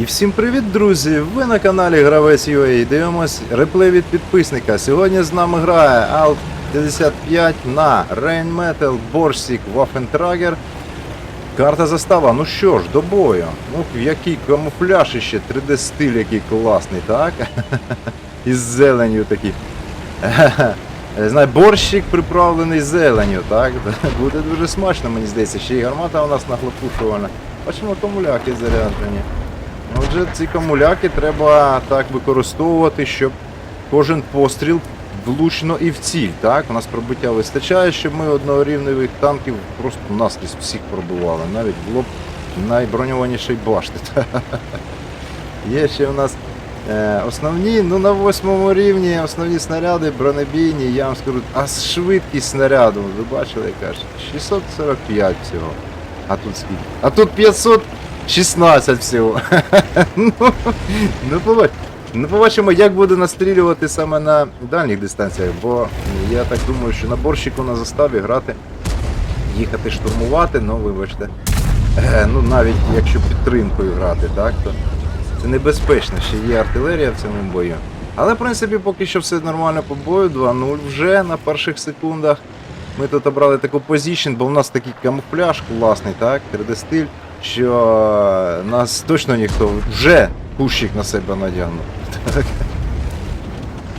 І всім привіт, друзі! Ви на каналі Гравець UA. Дивимось реплей від підписника. Сьогодні з нами грає Alt 55 на Rain Metal, Borsig, Waffentrager. Карта застава. Ну що ж, до бою. Ну, який камуфляж іще, 3D стиль який класний, так? Із зеленю такий. Знає, борщик приправлений зеленю, так? Буде дуже смачно, мені здається. Ще й гармата у нас нахлопушувана. Бачимо, акумуляки заряджені. Отже, ці камуляки треба так використовувати, щоб кожен постріл влучно і в ціль. Так? У нас пробиття вистачає, щоб ми однорівневих танків просто наскрізь всіх пробивали, навіть в лоб найброньованішої башти. Є ще у нас е, основні, ну на восьмому рівні основні снаряди бронебійні, я вам скажу, а швидкість снаряду, ви бачили, яка ж 645 всього. А тут скільки? А тут 516 всього. ну, ну, побачимо, як буде настрілювати саме на дальніх дистанціях, бо я так думаю, що на борщику на заставі грати, їхати штурмувати, ну вибачте. Е, ну навіть якщо підтримкою грати, так, то це небезпечно, ще є артилерія в цьому бою. Але в принципі поки що все нормально по бою, 2-0 вже на перших секундах. Ми тут обрали таку позицію, бо в нас такий камуфляж класний, так, 3D стиль, що нас точно ніхто вже кущик на себе надягнув. Так.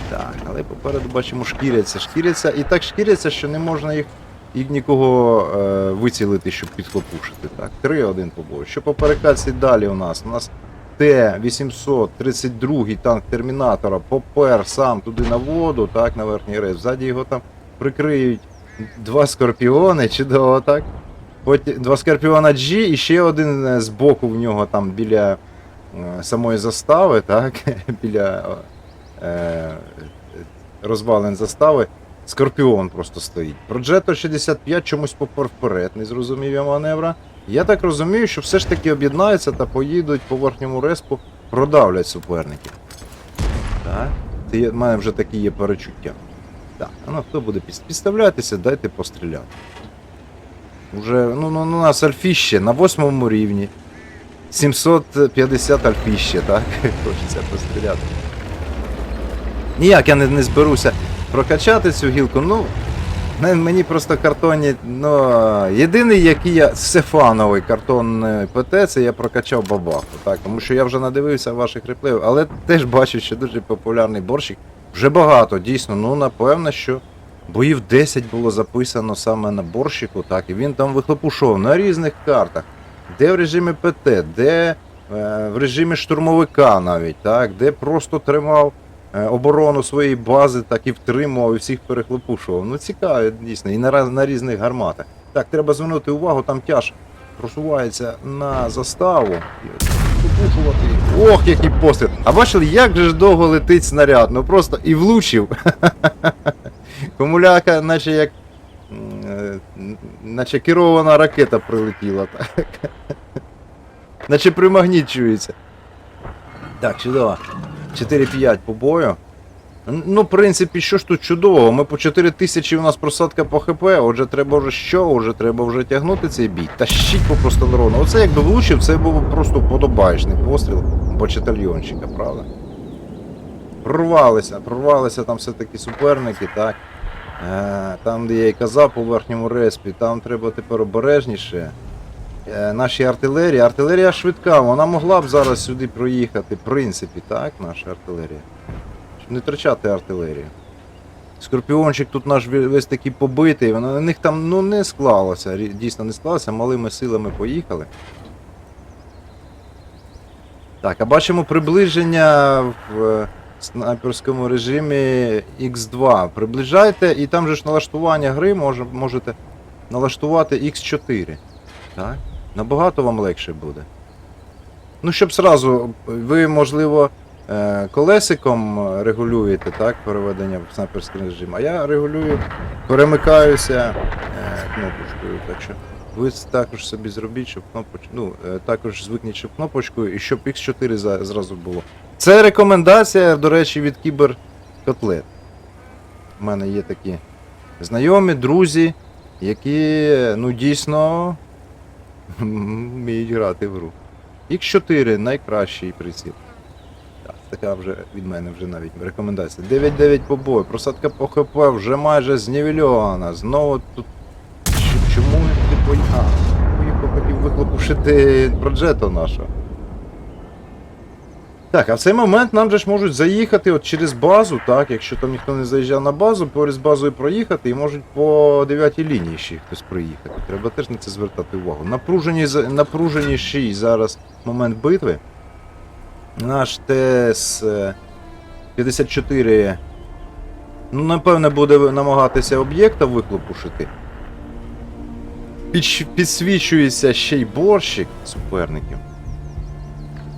Так, але попереду бачимо шкіряться, шкіряться і так шкіряться, що не можна їх і нікого е, вицілити, щоб підхлопушити. Так, 3-1 по бою. Що по перекатці далі у нас? У нас Т-832 танк Термінатора попер сам туди на воду, так, на верхній рейс. Ззаді його там прикриють два скорпіони, чудово, так? Потім два скорпіона G і ще один е, збоку в нього там біля е, самої застави, так? біля е, розвалин застави. Скорпіон просто стоїть. Проджето 65 чомусь попер вперед, не зрозумів я маневра. Я так розумію, що все ж таки об'єднаються та поїдуть по верхньому респу, продавлять суперників. Так. Це в мене вже такі є перечуття. Так, ну хто буде підставлятися, дайте постріляти. Уже, ну, ну, ну, у нас альфіще на восьмому рівні. 750 альфіще, так? Хочеться постріляти. Ніяк я не, не зберуся прокачати цю гілку, ну. Мені просто картонні. Ну, єдиний, який я. Це фановий картонний ПТ, це я прокачав бабаху. Так, тому що я вже надивився ваших реплеїв, але теж бачу, що дуже популярний борщик. Вже багато, дійсно, ну напевно, що боїв 10 було записано саме на борщику, так, і він там вихлопушов на різних картах. Де в режимі ПТ, де е, в режимі штурмовика навіть, так, де просто тримав е, оборону своєї бази, так і втримував і всіх перехлопушував. Ну цікаво, дійсно, і на, на різних гарматах. Так, треба звернути увагу, там тяж просувається на заставу. Ох, який постріл! А бачили, як же довго летить снаряд? Ну просто і влучив. Комуляка, наче як. е, Наче керована ракета прилетіла. Так. Наче примагнічується. Так, чудово. 4-5 по бою. Ну, в принципі, що ж тут чудового? Ми по 4 тисячі у нас просадка по ХП, отже, треба вже що? Отже, треба вже тягнути цей бій. Тащить по просто народу. Оце якби влучив, це був просто подобаєчний постріл почтальйончика, правда? Прорвалися, прорвалися там все-таки суперники, так. Е, там, де я і казав по верхньому респі, там треба тепер обережніше. Е, наші артилерії. Артилерія швидка, вона могла б зараз сюди проїхати, в принципі, так, наша артилерія. Щоб не втрачати артилерію. Скорпіончик тут наш весь такий побитий, на них там ну, не склалося, дійсно не склалося, малими силами поїхали. Так, а бачимо приближення в е, снайперському режимі X2. Приближайте, і там же ж налаштування гри може, можете налаштувати X4. Так? Набагато вам легше буде. Ну, щоб зразу, ви, можливо, е, колесиком регулюєте, так, переведення в снайперський режим, а я регулюю, перемикаюся е, кнопочкою. Так що ви також собі зробіть, щоб кнопоч... ну, е, також звикніть, щоб кнопочкою і щоб X4 зразу було. Це рекомендація, до речі, від кіберкотлет. У мене є такі знайомі, друзі, які ну, дійсно вміють грати в гру. Х4 найкращий приціл. Так, така вже від мене вже навіть рекомендація. 9-9 по бою. Просадка по ХП вже майже знівельована. Знову тут. Чому не поїхав? Поїхав хотів вихлопушити проджету нашого. Так, а в цей момент нам же ж можуть заїхати от через базу, так, якщо там ніхто не заїжджав на базу, поряд з базою проїхати і можуть по 9 лінії ще хтось приїхати. Треба теж на це звертати увагу. Напружені, напруженіший зараз момент битви. Наш ТС е, 54, ну, напевне, буде намагатися об'єкта вихлопушити. Підщ- Підсвічується ще й борщик суперників.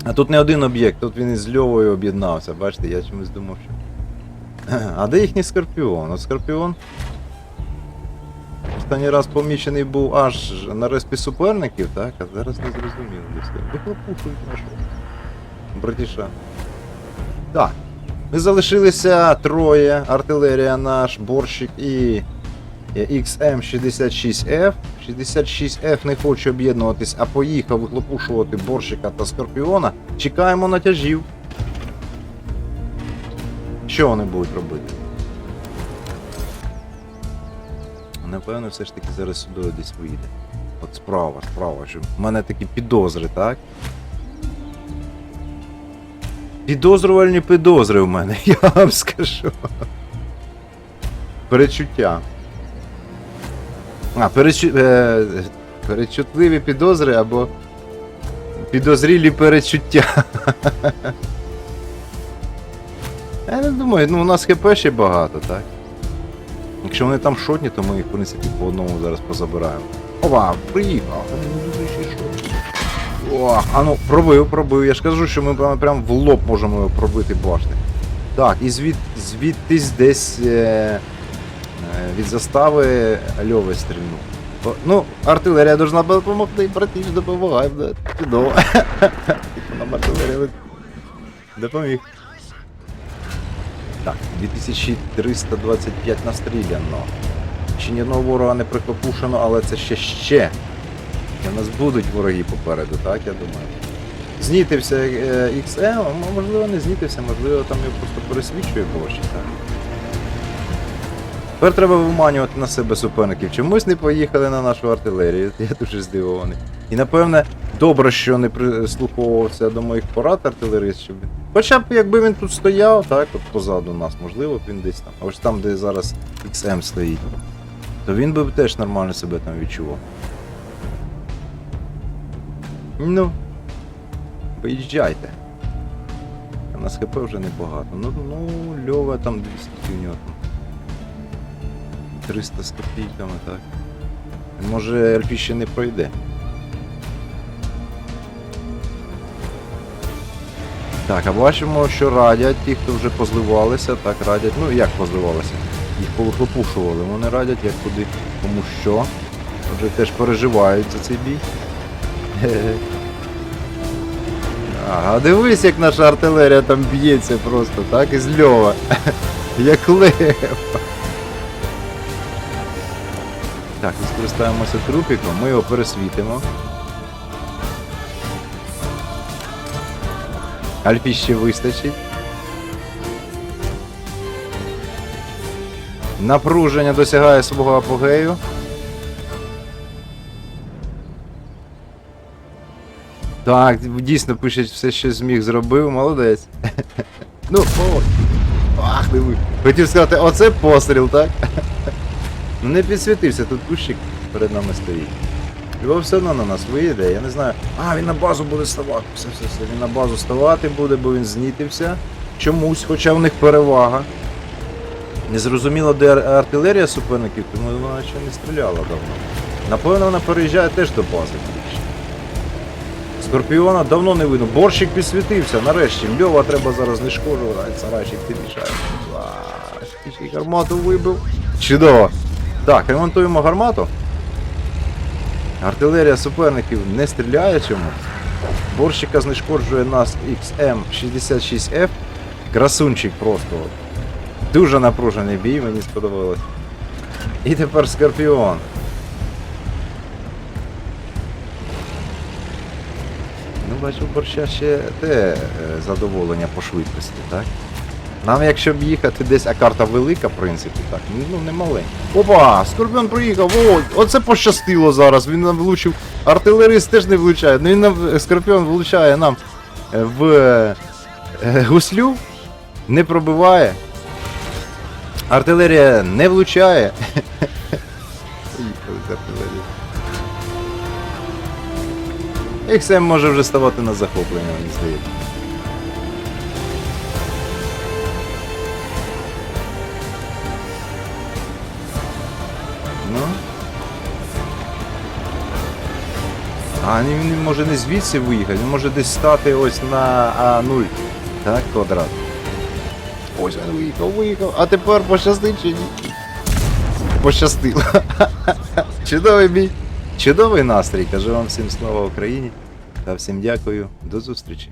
А тут не один об'єкт, тут він із Льовою об'єднався. Бачите, я чомусь думав, що. А де їхній Скорпіон? От Скорпіон. Останній раз помічений був аж на респі суперників, так? А зараз не зрозуміло десь. Вихлопушують нашого. Братіша. Так. Ми залишилися троє. Артилерія наш, борщик і XM66F. 66F не хоче об'єднуватись, а поїхав вихлопушувати борщика та скорпіона. Чекаємо натяжів. Що вони будуть робити? Напевно, все ж таки зараз сюди десь вийде. От справа, справа. Що в мене такі підозри, так? Підозрювальні підозри в мене, я вам скажу. Перечуття. А, перечу... е... перечутливі підозри або підозрілі перечуття. Я не думаю, ну у нас хп ще багато, так? Якщо вони там шотні, то ми їх, в принципі, по одному зараз позабираємо. Ова, приїхав. О, а ну, пробив, пробив. Я ж кажу, що ми прямо в лоб можемо пробити башни. Так, і звід, звідтись десь е, від застави Льови стрільнув. Ну, артилерія должна була допомогти, братіч, допомагай, да. Чудово. Нам артилерія допоміг. Так, 2325 настріляно. Ще ні одного ворога не прихлопушено, але це ще ще. У нас будуть вороги попереду, так, я думаю. Знітився е, XM, можливо не знітився, можливо там його просто пересвічує борщ, так. Тепер треба виманювати на себе суперників. Чомусь не поїхали на нашу артилерію. Я дуже здивований. І напевне, добре, що не прислуховувався до моїх порад артилерист, щоб він. Хоча б якби він тут стояв, так, от позаду нас, можливо, він десь там. А ось там, де зараз XM стоїть, то він би теж нормально себе там відчував. Ну. Виїжджайте. У нас ХП вже небагато. Ну, ну, Льова там 200 у нього. 300 з копійками, так. Може Альфі ще не пройде. Так, а бачимо, що радять ті, хто вже позливалися, так радять. Ну як позливалися? Їх повихлопушували. Вони радять, як куди, кому що. Вже теж переживають за цей бій. Ага, дивись, як наша артилерія там б'ється просто, так? Із льова. Як лев. Так, і скористаємося трупіком, ми його пересвітимо. Альфі ще вистачить. Напруження досягає свого апогею. Так, дійсно пише все, що зміг зробив, молодець. Ну, о, ах, диви. Хотів сказати, оце постріл, так? Ну не підсвітився, тут кущик перед нами стоїть. Його все одно на нас виїде, я не знаю. А, він на базу буде ставати. Все, все, все. Він на базу ставати буде, бо він знітився. Чомусь, хоча в них перевага. Незрозуміло, де артилерія суперників, тому вона ще не стріляла давно. Напевно, вона переїжджає теж до бази більше. Скорпіона давно не видно. Борщик підсвітився, нарешті. Льова треба зараз знешкоджувати, а царайчик ти мішаєш. Гармату вибив. Чудово. Так, ремонтуємо гармату. Артилерія суперників не стріляє чому. Борщика знешкоджує нас XM66F. Красунчик просто. Дуже напружений бій, мені сподобалось. І тепер Скорпіон. Ну, бачу, борща ще те е, задоволення по швидкості, так? Нам, якщо б їхати десь, а карта велика, в принципі, так, ну не маленька. Опа! Скорпіон проїхав, о, оце пощастило зараз. Він нам влучив. Артилерист теж не влучає. Ну він нам Скорпіон влучає нам е, в е, гуслю, не пробиває. Артилерія не влучає. Поїхали з артилерією. XM може вже ставати на захоплення, мені здається. А він може не звідси виїхати, він може десь стати ось на А0. Так, квадрат. Ось він виїхав, виїхав. А тепер пощастить чи ні? Пощастило. Чудовий бій. Чудовий настрій. Кажу вам всім слава Україні. Та всім дякую. До зустрічі.